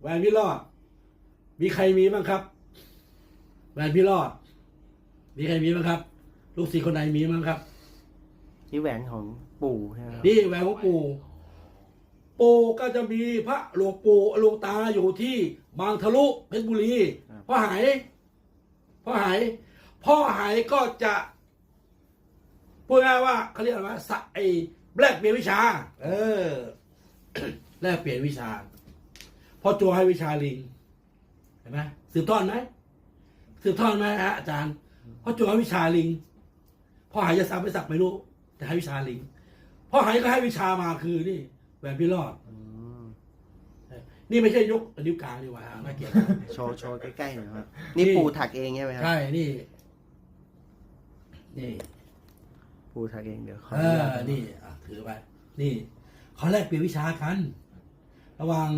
แหวนพี่รอดมีใครมีบ้างครับ แหวนพี่รอดมีใครมีบ้างครับ ลูกศิษย์คนไหนมีบ้างครับ นี่แหวนของปู่ใช่ไหมครับนี่แหวนของปู่ ปู่ก็จะมีพระหลวงปู่หลวงตาอยู่ที่บางทะลุเพชรบุรีพ่อหายพ่อหายพ่อหายก็จะพูดง่ายๆว่าเขาเรียกอะไรว่าสะไอ้แลกเปลี่ยนวิชา เออแลกเปลี่ยนวิชา พ่อโจให้วิชาลิงเห็นไหมสืบทอดไหมสืบทอดไหมฮะอาจารย์พ่อโจให้วิชาลิงพ่อหายจะสักไม่สักไม่รู้ แต่ให้วิชาลิงพ่อหายก็ให้วิชามาคือนี่แหวนพี่รอดอืมนี่ไม่ใช่ยกนิ้วกลางดีกว่าน่าเกลียดมากโชว์โชว์ใกล้ๆหน่อยครับ นี่นี่ปู่ถักเองใช่ไหมครับ ใช่ นี่ นี่ ปู่ถักเองเดี๋ยวขอเออนุอญาตนี่อะถือไป นี่เขาแลกเปลี่ยนวิชากัน ระหว่าง